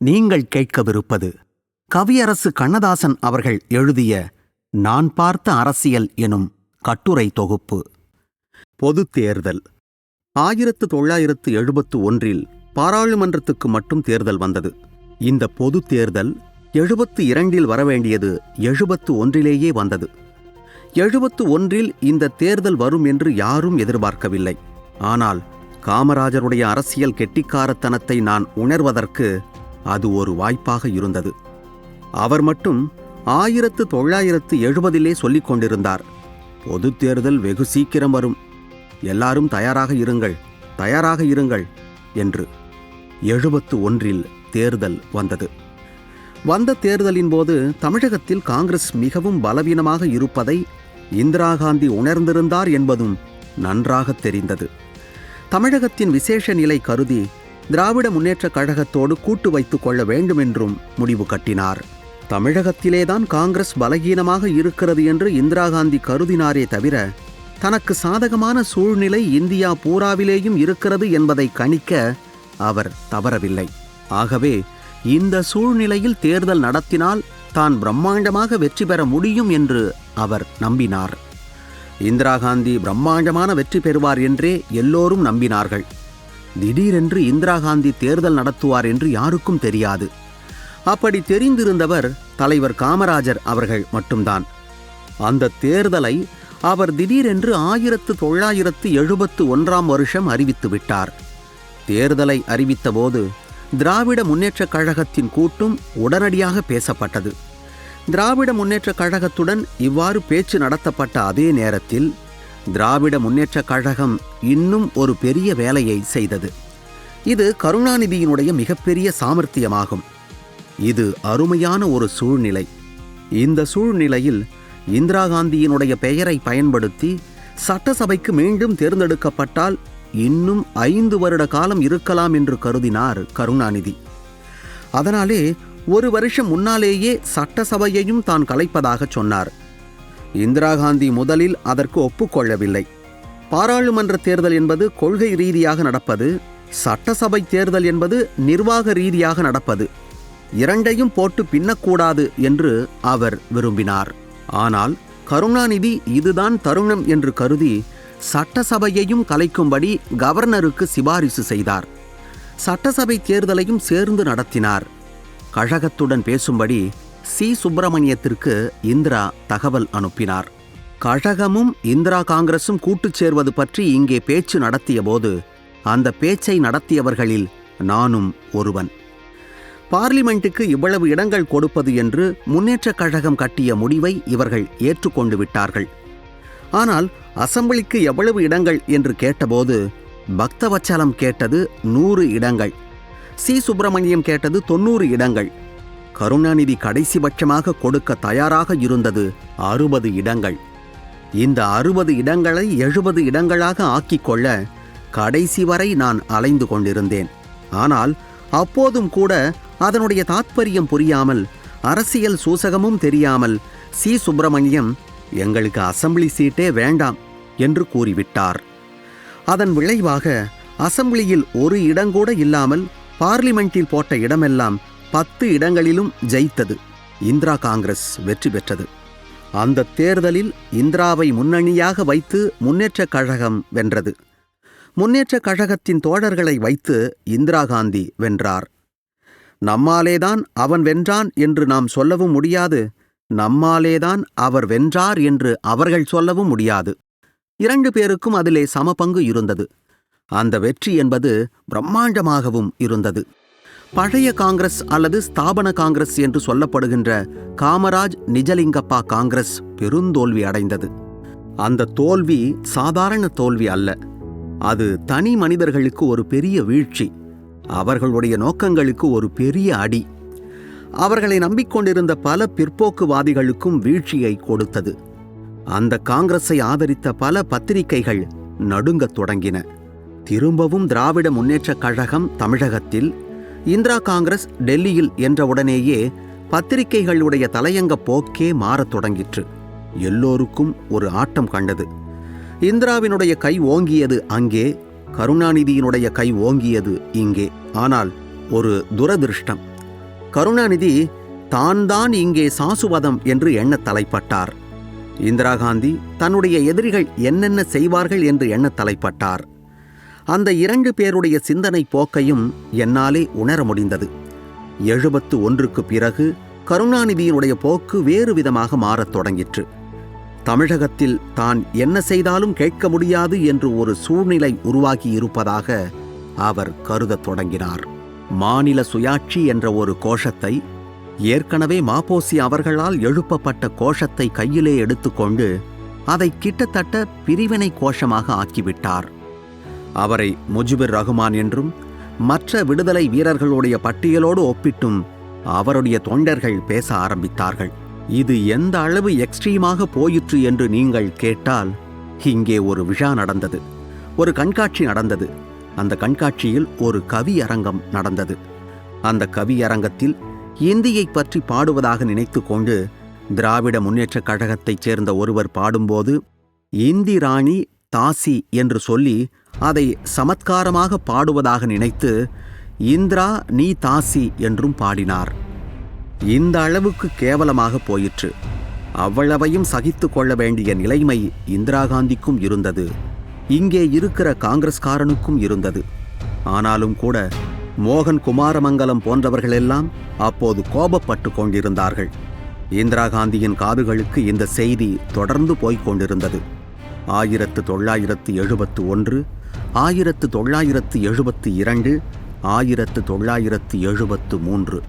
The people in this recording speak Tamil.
நீங்கள் கேட்கவிருப்பது கவியரசு கண்ணதாசன் அவர்கள் எழுதிய நான் பார்த்த அரசியல் எனும் கட்டுரை தொகுப்பு. பொதுத் தேர்தல். ஆயிரத்து தொள்ளாயிரத்து எழுபத்து ஒன்றில் பாராளுமன்றத்துக்கு மட்டும் தேர்தல் வந்தது. இந்த பொதுத் தேர்தல் எழுபத்து இரண்டில் வரவேண்டியது எழுபத்து ஒன்றிலேயே வந்தது. எழுபத்து ஒன்றில் இந்த தேர்தல் வரும் என்று யாரும் எதிர்பார்க்கவில்லை. ஆனால் காமராஜருடைய அரசியல் கெட்டிக்காரத்தனத்தை நான் உணர்வதற்கு அது ஒரு வாய்ப்பாக இருந்தது. அவர் மட்டும் ஆயிரத்து தொள்ளாயிரத்து எழுபதிலே சொல்லிக் கொண்டிருந்தார். பொதுத் தேர்தல் வெகு சீக்கிரம் வரும். எல்லாரும் தயாராக இருங்கள் தயாராக இருங்கள் என்று எழுபத்து ஒன்றில் தேர்தல் வந்தது. வந்த தேர்தலின் போது தமிழகத்தில் காங்கிரஸ் மிகவும் பலவீனமாக இருப்பதை இந்திரா காந்தி உணர்ந்திருந்தார் என்பதும் நன்றாக தெரிந்தது. தமிழகத்தின் விசேஷ நிலை கருதி திராவிட முன்னேற்றக் கழகத்தோடு கூட்டு வைத்துக் கொள்ள வேண்டுமென்றும் முடிவு கட்டினார். தமிழகத்திலேதான் காங்கிரஸ் பலகீனமாக இருக்கிறது என்று இந்திரா காந்தி கருதினாரே தவிர தனக்கு சாதகமான சூழ்நிலை இந்தியா பூராவிலேயும் இருக்கிறது என்பதை கணிக்க அவர் தவறவில்லை. ஆகவே இந்த சூழ்நிலையில் தேர்தல் நடத்தினால் தான் பிரம்மாண்டமாக வெற்றி பெற முடியும் என்று அவர் நம்பினார். இந்திரா காந்தி பிரம்மாண்டமான வெற்றி பெறுவார் என்றே எல்லோரும் நம்பினார்கள். திடீரென்று இந்திரா காந்தி தேர்தல் நடத்துவார் என்று யாருக்கும் தெரியாது. அப்படி தெரிந்திருந்தவர் தலைவர் காமராஜர் அவர்கள் மட்டும்தான். அந்த தேர்தலை அவர் திடீரென்று ஆயிரத்து தொள்ளாயிரத்து எழுபத்து ஒன்றாம் வருஷம் அறிவித்து விட்டார். தேர்தலை அறிவித்தபோது திராவிட முன்னேற்றக் கழகத்தின் கூட்டும் உடனடியாக பேசப்பட்டது. திராவிட முன்னேற்றக் கழகத்துடன் இவ்வாறு பேச்சு நடத்தப்பட்ட அதே நேரத்தில் திராவிட முன்னேற்றக் கழகம் இன்னும் ஒரு பெரிய வேலையை செய்தது. இது கருணாநிதியினுடைய மிகப்பெரிய சாமர்த்தியமாகும். இது அருமையான ஒரு சூழ்நிலை. இந்த சூழ்நிலையில் இந்திரா காந்தியினுடைய பெயரை பயன்படுத்தி சட்டசபைக்கு மீண்டும் தேர்ந்தெடுக்கப்பட்டால் இன்னும் ஐந்து வருட காலம் இருக்கலாம் என்று கருதினார் கருணாநிதி. அதனாலே ஒரு வருஷம் முன்னாலேயே சட்டசபையையும் தான் கலைப்பதாக சொன்னார். இந்திரா காந்தி முதலில் அதற்கு ஒப்புக்கொள்ளவில்லை. பாராளுமன்ற தேர்தல் என்பது கொள்கை ரீதியாக நடப்பது சட்டசபை தேர்தல் என்பது நிர்வாக ரீதியாக நடப்பது. இரண்டையும் போட்டு பின்னக்கூடாது என்று அவர் விரும்பினார். ஆனால் கருணாநிதி இதுதான் தருணம் என்று கருதி சட்டசபையையும் கலைக்கும்படி கவர்னருக்கு சிபாரிசு செய்தார். சட்டசபை தேர்தலையும் சேர்ந்து நடத்தினார். கழகத்துடன் பேசும்படி சி. சுப்பிரமணியத்திற்கு இந்திரா தகவல் அனுப்பினார். கழகமும் இந்திரா காங்கிரசும் கூட்டுச் சேர்வது பற்றி இங்கே பேச்சு நடத்தியபோது அந்த பேச்சை நடத்தியவர்களில் நானும் ஒருவன். பார்லிமெண்ட்டுக்கு இவ்வளவு இடங்கள் கொடுப்பது என்று முன்னேற்றக் கழகம் கட்டிய முடிவை இவர்கள் ஏற்றுக்கொண்டு விட்டார்கள். ஆனால் அசம்பிளிக்கு எவ்வளவு இடங்கள் என்று கேட்டபோது பக்தவச்சலம் கேட்டது நூறு இடங்கள். சி. சுப்பிரமணியம் கேட்டது தொண்ணூறு இடங்கள். கருணாநிதி கடைசி பட்சமாக கொடுக்க தயாராக இருந்தது அறுபது இடங்கள். இந்த அறுபது இடங்களை எழுபது இடங்களாக ஆக்கிக் கொள்ள கடைசி வரை நான் அலைந்து கொண்டிருந்தேன். ஆனால் அப்போதும் கூட அதனுடைய தாத்பரியம் புரியாமல் அரசியல் சூசகமும் தெரியாமல் சி. சுப்பிரமணியம் எங்களுக்கு அசெம்பிளி சீட்டே வேண்டாம் என்று கூறிவிட்டார். அதன் விளைவாக அசெம்பிளியில் ஒரு இடங்கூட இல்லாமல் பார்லிமெண்டில் போட்ட இடமெல்லாம் பத்து இடங்களிலும் ஜெயித்தது. இந்திரா காங்கிரஸ் வெற்றி பெற்றது. அந்த தேர்தலில் இந்திராவை முன்னணியாக வைத்து முன்னேற்றக் கழகம் வென்றது. முன்னேற்றக் கழகத்தின் தோழர்களை வைத்து இந்திரா காந்தி வென்றார். நம்மாலேதான் அவன் வென்றான் என்று நாம் சொல்லவும் முடியாது. நம்மாலேதான் அவர் வென்றார் என்று அவர்கள் சொல்லவும் முடியாது. இரண்டு பேருக்கும் அதிலே சமபங்கு இருந்தது. அந்த வெற்றி என்பது பிரம்மாண்டமாகவும் இருந்தது. பழைய காங்கிரஸ் அல்லது ஸ்தாபன காங்கிரஸ் என்று சொல்லப்படுகின்ற காமராஜ் நிஜலிங்கப்பா காங்கிரஸ் பெருந்தோல்வி அடைந்தது. அந்த தோல்வி சாதாரண தோல்வி அல்ல. அது தனி மனிதர்களுக்கு ஒரு பெரிய வீழ்ச்சி. அவர்களுடைய நோக்கங்களுக்கு ஒரு பெரிய அடி. அவர்களை நம்பிக்கொண்டிருந்த பல பிற்போக்குவாதிகளுக்கும் வீழ்ச்சியை கொடுத்தது. அந்த காங்கிரஸை ஆதரித்த பல பத்திரிகைகள் நடுங்கத் தொடங்கின. திரும்பவும் திராவிட முன்னேற்றக் கழகம் தமிழகத்தில் இந்திரா காங்கிரஸ் டெல்லியில் என்றவுடனேயே பத்திரிகைகளுடைய தலையங்க போக்கே மாறத் தொடங்கிற்று. எல்லோருக்கும் ஒரு ஆட்டம் கண்டது. இந்திராவினுடைய கை ஓங்கியது அங்கே கருணாநிதியினுடைய கை ஓங்கியது இங்கே. ஆனால் ஒரு துரதிருஷ்டம். கருணாநிதி தான் தான் இங்கே சாசுவதம் என்று எண்ணத் தலைப்பட்டார். இந்திரா காந்தி தன்னுடைய எதிரிகள் என்னென்ன செய்வார்கள் என்று எண்ணத் தலைப்பட்டார். அந்த இரண்டு பேருடைய சிந்தனை போக்கையும் என்னாலே உணர முடிந்தது. எழுபத்து ஒன்றுக்கு பிறகு கருணாநிதியினுடைய போக்கு வேறு விதமாக மாறத் தொடங்கிற்று. தமிழகத்தில் தான் என்ன செய்தாலும் கேட்க முடியாது என்று ஒரு சூழ்நிலை உருவாகி இருப்பதாக அவர் கருதத் தொடங்கினார். மாநில சுயாட்சி என்ற ஒரு கோஷத்தை ஏற்கனவே மாப்போசி அவர்களால் எழுப்பப்பட்ட கோஷத்தை கையிலே எடுத்துக்கொண்டு அதை கிட்டத்தட்ட பிரிவினை கோஷமாக ஆக்கிவிட்டார். அவரை முஜிபுர் ரகுமான் என்றும் மற்ற விடுதலை வீரர்களுடைய பட்டியலோடு ஒப்பிட்டும் அவருடைய தொண்டர்கள் பேச ஆரம்பித்தார்கள். இது எந்த அளவு எக்ஸ்ட்ரீமாக போயிற்று என்று நீங்கள் கேட்டால் இங்கே ஒரு விழா நடந்தது. ஒரு கண்காட்சி நடந்தது. அந்த கண்காட்சியில் ஒரு கவியரங்கம் நடந்தது. அந்த கவியரங்கத்தில் இந்தியை பற்றி பாடுவதாக நினைத்து கொண்டு திராவிட முன்னேற்றக் கழகத்தைச் சேர்ந்த ஒருவர் பாடும்போது இந்தி ராணி தாசி என்று சொல்லி அதை சமத்காரமாக பாடுவதாக நினைத்து இந்திரா நீ தாசி என்றும் பாடினார். இந்த அளவுக்கு கேவலமாக போயிற்று. அவ்வளவையும் சகித்து கொள்ள வேண்டிய நிலைமை இந்திரா காந்திக்கும் இருந்தது. இங்கே இருக்கிற காங்கிரஸ்காரனுக்கும் இருந்தது. ஆனாலும் கூட மோகன் குமாரமங்கலம் போன்றவர்களெல்லாம் அப்போது கோபப்பட்டு கொண்டிருந்தார்கள். இந்திரா காந்தியின் காதுகளுக்கு இந்த செய்தி தொடர்ந்து போய்க் கொண்டிருந்தது. ஆயிரத்து தொள்ளாயிரத்து எழுபத்து ஒன்று ஆயிரத்து தொள்ளாயிரத்து எழுபத்து இரண்டு ஆயிரத்து தொள்ளாயிரத்து எழுபத்து மூன்று.